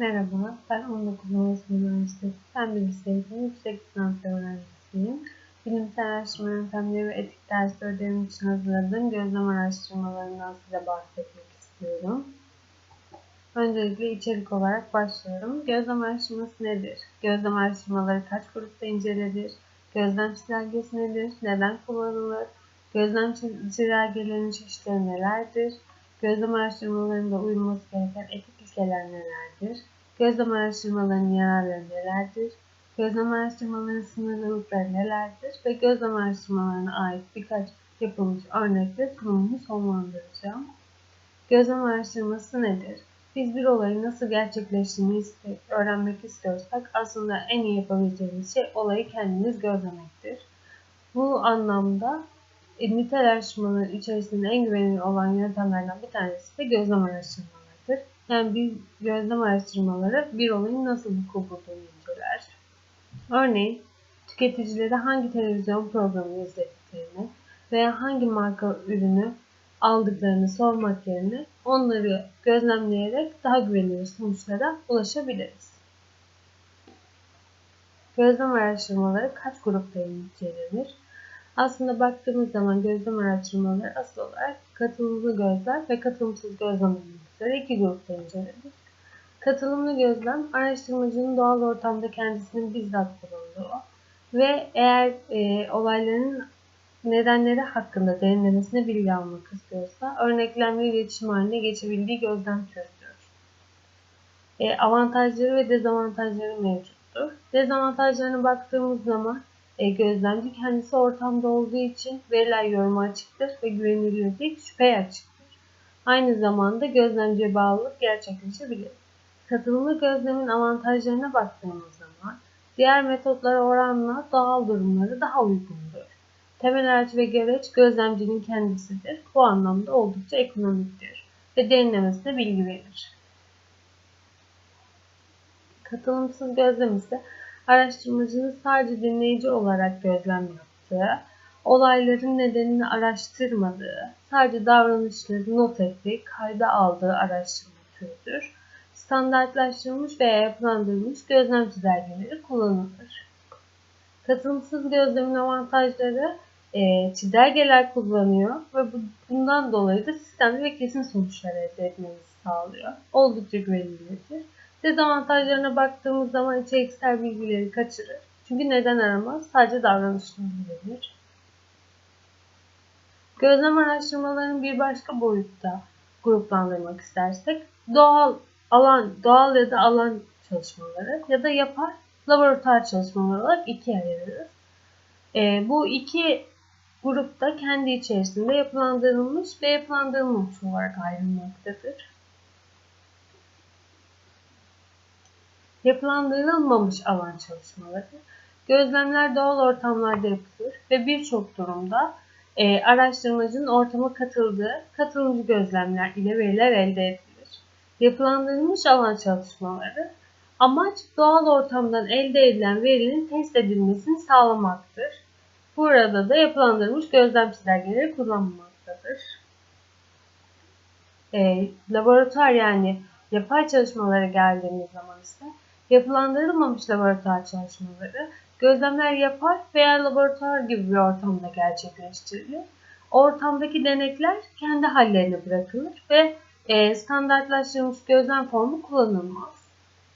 Merhaba, ben 19 Mayıs Üniversitesi Fen Bilgisi Yüksek Lisans öğrencisiyim. Bilimsel araştırma yöntemleri ve etik ders ödevim için hazırladığım gözlem araştırmalarından size bahsetmek istiyorum. Öncelikle içerik olarak başlıyorum. Gözlem araştırması nedir? Gözlem araştırmaları kaç grupta incelenir? Gözlem çizelgesi nedir? Neden kullanılır? Gözlem çizelgelerinin çeşitleri nelerdir? Gözlem araştırmalarında uyulması gereken etik ilkeler nelerdir? Gözlem araştırmalarının yararları nelerdir? Gözlem araştırmalarının sınırlılıkları nelerdir? Ve gözlem araştırmalarına ait birkaç yapılmış örnekle sunumumu sonlandıracağım. Gözlem araştırması nedir? Biz bir olayı nasıl gerçekleştiğini öğrenmek istiyorsak aslında en iyi yapabileceğimiz şey olayı kendimiz gözlemektir. Bu anlamda nitel araştırmaların içerisinde en güvenilir olan yöntemlerden bir tanesi de gözlem araştırmalarıdır. Yani bir gözlem araştırmaları bir olayın nasıl vuku bulduğunu inceler. Örneğin tüketicilere hangi televizyon programı izlediklerini veya hangi marka ürünü aldıklarını sormak yerine onları gözlemleyerek daha güvenilir sonuçlara ulaşabiliriz. Gözlem araştırmaları kaç grupta incelenir? Aslında baktığımız zaman gözlem araştırmaları asıl olarak katılımlı gözlem ve katılımsız gözlem üzere iki grupta incelenir. Katılımlı gözlem, araştırmacının doğal ortamda kendisinin bizzat bulunduğu ve eğer e, olayların nedenleri hakkında derinlemesine bilgi almak istiyorsa örneklem ve iletişim haline geçebildiği gözlem türüdür. E, avantajları ve dezavantajları mevcuttur. Dezavantajlarına baktığımız zaman e, gözlemci kendisi ortamda olduğu için verilen yoruma açıktır ve güvenilirlik şüpheye açıktır. Aynı zamanda gözlemciye bağlılık gerçekleşebilir. Katılımlı gözlemin avantajlarına baktığımız zaman diğer metotlara oranla doğal durumları daha uygundur. Temel araç ve gereç gözlemcinin kendisidir. Bu anlamda oldukça ekonomiktir ve derinlemesine bilgi verir. Katılımsız gözlem ise araştırmacının sadece dinleyici olarak gözlem yaptığı, olayların nedenini araştırmadığı, sadece davranışları not ettiği, kayda aldığı araştırma türüdür. Standartlaştırılmış veya yapılandırılmış gözlem çizelgeleri kullanılır. Katılımsız gözlemin avantajları e, çizelgeler kullanıyor ve bundan dolayı da sistemli ve kesin sonuçlar elde etmemizi sağlıyor. Oldukça güvenilirdir. Dezavantajlarına baktığımız zaman içeriksel bilgileri kaçırır. Çünkü neden aramaz? Sadece davranışını bilir. Gözlem araştırmalarının bir başka boyutta gruplandırmak istersek doğal alan, doğal ya da alan çalışmaları ya da yapay laboratuvar çalışmaları olarak ikiye ayırırız. E, bu iki grupta kendi içerisinde yapılandırılmış ve yapılandırılmamış olarak ayrılmaktadır. Yapılandırılmamış alan çalışmaları gözlemler doğal ortamlarda yapılır ve birçok durumda e, araştırmacının ortama katıldığı katılımcı gözlemler ile veriler elde edilir. Yapılandırılmış alan çalışmaları amaç doğal ortamdan elde edilen verinin test edilmesini sağlamaktır. Burada da yapılandırılmış gözlem çizelgeleri kullanılmaktadır. E, laboratuvar yani yapay çalışmalara geldiğimiz zaman ise Yapılandırılmamış laboratuvar çalışmaları gözlemler yapar veya laboratuvar gibi bir ortamda gerçekleştirilir. Ortamdaki denekler kendi hallerine bırakılır ve e, standartlaştırılmış gözlem formu kullanılmaz.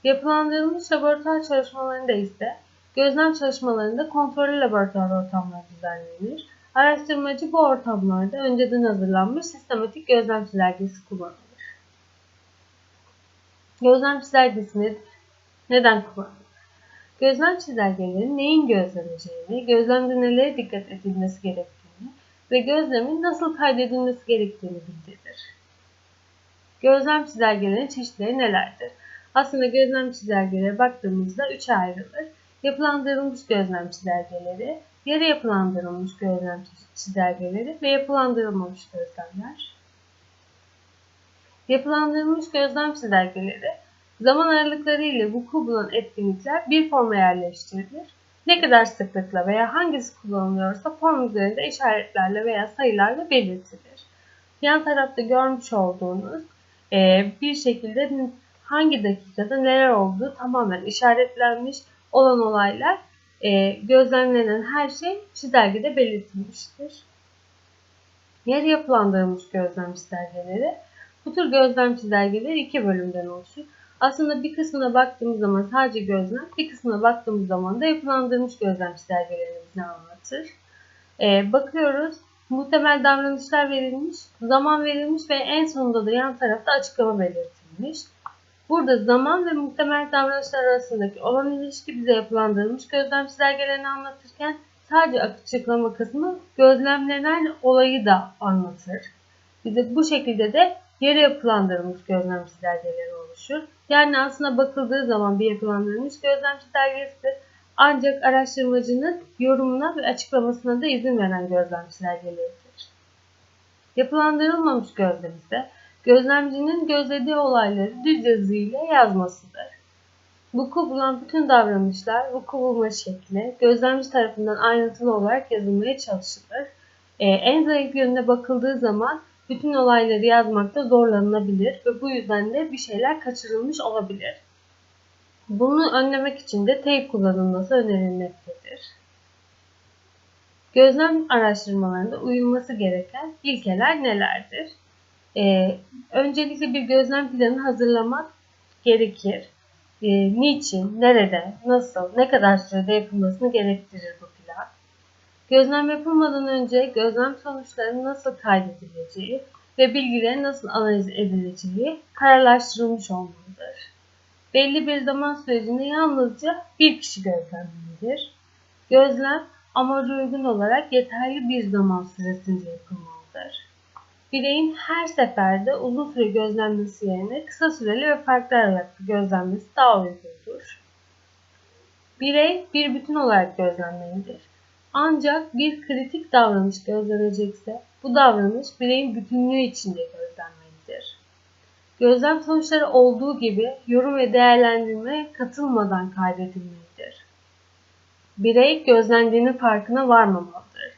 Yapılandırılmış laboratuvar çalışmalarında ise gözlem çalışmalarında kontrollü laboratuvar ortamları düzenlenir. Araştırmacı bu ortamlarda önceden hazırlanmış sistematik gözlem çizelgesi kullanılır. Gözlem çizelgesi nedir? Neden kullanılır? Gözlem çizelgeleri neyin gözleneceğini, gözlemde nelere dikkat edilmesi gerektiğini ve gözlemin nasıl kaydedilmesi gerektiğini bildirir. Gözlem çizelgelerinin çeşitleri nelerdir? Aslında gözlem çizelgeleri baktığımızda üçe ayrılır. Yapılandırılmış gözlem çizelgeleri, yarı yapılandırılmış gözlem çizelgeleri ve yapılandırılmamış gözlemler. Yapılandırılmış gözlem çizelgeleri Zaman aralıkları ile vuku bulan etkinlikler bir forma yerleştirilir. Ne kadar sıklıkla veya hangisi kullanılıyorsa form üzerinde işaretlerle veya sayılarla belirtilir. Yan tarafta görmüş olduğunuz e, bir şekilde hangi dakikada neler olduğu tamamen işaretlenmiş olan olaylar e, gözlemlenen her şey çizelgede belirtilmiştir. Yarı yapılandırılmış gözlem çizelgeleri. Bu tür gözlem çizelgeleri iki bölümden oluşur. Aslında bir kısmına baktığımız zaman sadece gözlem, bir kısmına baktığımız zaman da yapılandırılmış gözlem çizelgeleri bize anlatır. Ee, bakıyoruz, muhtemel davranışlar verilmiş, zaman verilmiş ve en sonunda da yan tarafta açıklama belirtilmiş. Burada zaman ve muhtemel davranışlar arasındaki olan ilişki bize yapılandırılmış gözlem çizelgelerini anlatırken sadece açıklama kısmı gözlemlenen olayı da anlatır. Bize bu şekilde de yarı yapılandırılmış gözlem çizelgeleri oluşur. Yani aslında bakıldığı zaman bir yapılandırılmış gözlem çizelgesidir. Ancak araştırmacının yorumuna ve açıklamasına da izin veren gözlem çizelgeleridir. Yapılandırılmamış gözlem ise gözlemcinin gözlediği olayları düz yazı ile yazmasıdır. Vuku bulan bütün davranışlar, vuku bulma şekli gözlemci tarafından ayrıntılı olarak yazılmaya çalışılır. Ee, en zayıf yönüne bakıldığı zaman bütün olayları yazmakta zorlanılabilir ve bu yüzden de bir şeyler kaçırılmış olabilir. Bunu önlemek için de teyp kullanılması önerilmektedir. Gözlem araştırmalarında uyulması gereken ilkeler nelerdir? Ee, öncelikle bir gözlem planı hazırlamak gerekir. Ee, niçin, nerede, nasıl, ne kadar sürede yapılmasını gerektirir bu plan. Gözlem yapılmadan önce gözlem sonuçlarının nasıl kaydedileceği ve bilgilerin nasıl analiz edileceği kararlaştırılmış olmalıdır. Belli bir zaman sürecinde yalnızca bir kişi gözlemlenir. Gözlem amaca uygun olarak yeterli bir zaman süresince yapılmalıdır. Bireyin her seferde uzun süre gözlenmesi yerine kısa süreli ve farklı aralıklı gözlenmesi daha uygundur. Birey bir bütün olarak gözlenmelidir. Ancak bir kritik davranış gözlenecekse bu davranış bireyin bütünlüğü içinde gözlenmelidir. Gözlem sonuçları olduğu gibi yorum ve değerlendirme katılmadan kaydedilmelidir. Birey gözlendiğinin farkına varmamalıdır.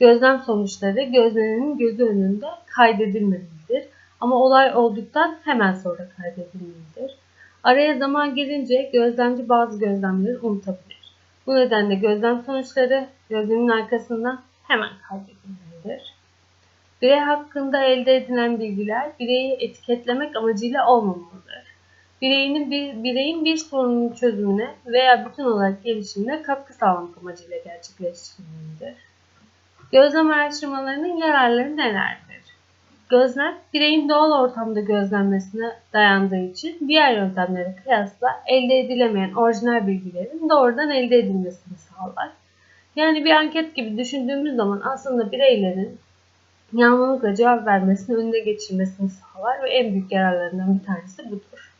Gözlem sonuçları gözlenenin gözü önünde kaydedilmelidir ama olay olduktan hemen sonra kaydedilmelidir. Araya zaman gelince gözlemci bazı gözlemleri unutabilir. Bu nedenle gözlem sonuçları gözlemin arkasından hemen kaydedilmelidir. Birey hakkında elde edilen bilgiler bireyi etiketlemek amacıyla olmamalıdır. Bireyinin bir, bireyin bir sorunun çözümüne veya bütün olarak gelişimine katkı sağlamak amacıyla gerçekleştirilmelidir. Gözlem araştırmalarının yararları nelerdir? Gözlem, bireyin doğal ortamda gözlenmesine dayandığı için diğer yöntemlere kıyasla elde edilemeyen orijinal bilgilerin doğrudan elde edilmesini sağlar. Yani bir anket gibi düşündüğümüz zaman aslında bireylerin yanlılıkla cevap vermesini önüne geçirmesini sağlar ve en büyük yararlarından bir tanesi budur.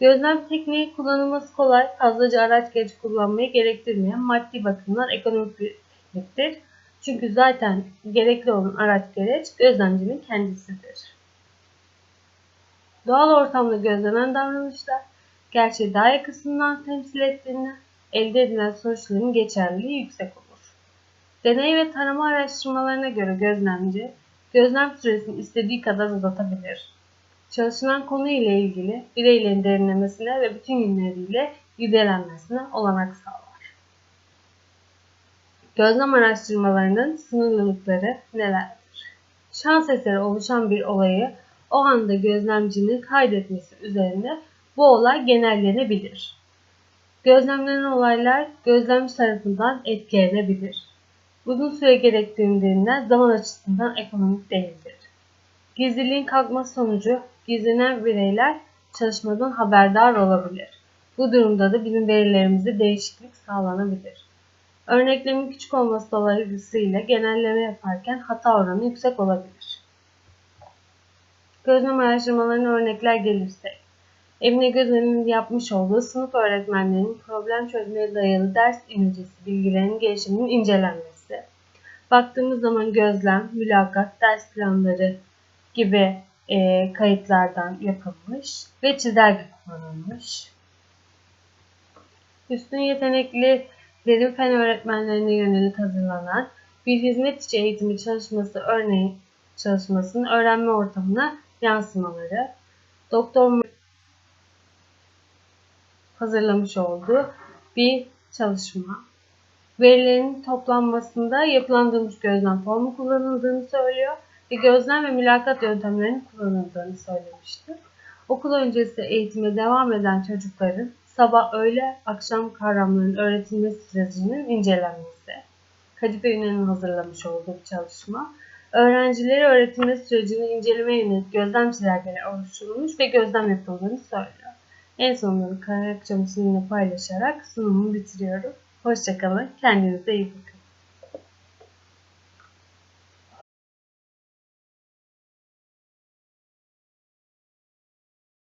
Gözlem tekniği kullanılması kolay, fazlaca araç gereç kullanmayı gerektirmeyen maddi bakımdan ekonomik bir tekniktir. Çünkü zaten gerekli olan araç gereç gözlemcinin kendisidir. Doğal ortamda gözlenen davranışlar gerçeği daha yakısından temsil ettiğinde elde edilen sonuçların geçerliliği yüksek olur. Deney ve tarama araştırmalarına göre gözlemci gözlem süresini istediği kadar uzatabilir. Çalışılan konu ile ilgili bireylerin derinlemesine ve bütün günleriyle irdelenmesine olanak sağlar. Gözlem araştırmalarının sınırlılıkları nelerdir? Şans eseri oluşan bir olayı o anda gözlemcinin kaydetmesi üzerine bu olay genellenebilir. Gözlemlenen olaylar gözlemci tarafından etkilenebilir. Uzun süre gerektirdiğinden zaman açısından ekonomik değildir. Gizliliğin kalkması sonucu gizlenen bireyler çalışmadan haberdar olabilir. Bu durumda da bizim verilerimizde değişiklik sağlanabilir. Örneklemin küçük olması dolayısıyla genelleme yaparken hata oranı yüksek olabilir. Gözlem araştırmalarına örnekler gelirse, Emine Gözel'in yapmış olduğu sınıf öğretmenlerinin problem çözmeye dayalı ders öncesi bilgilerinin gelişiminin incelenmesi. Baktığımız zaman gözlem, mülakat, ders planları gibi e, kayıtlardan yapılmış ve çizelge kullanılmış. Üstün yetenekli derin fen öğretmenlerine yönelik hazırlanan bir hizmet içi eğitimi çalışması örneği çalışmasının öğrenme ortamına yansımaları, Doktor hazırlamış olduğu bir çalışma. Verilerin toplanmasında yapılandırılmış gözlem formu kullanıldığını söylüyor ve gözlem ve mülakat yöntemlerinin kullanıldığını söylemiştir. Okul öncesi eğitime devam eden çocukların sabah, öğle, akşam kavramlarının öğretilmesi sürecinin incelenmesi. Kadife Ünal'ın hazırlamış olduğu çalışma. Öğrencileri öğretilmesi sürecini incelemeye yönelik gözlem çizelgeleri oluşturulmuş ve gözlem yapıldığını söylüyor. En sonunda da karakçamı sizinle paylaşarak sunumumu bitiriyorum. Hoşçakalın. Kendinize iyi bakın.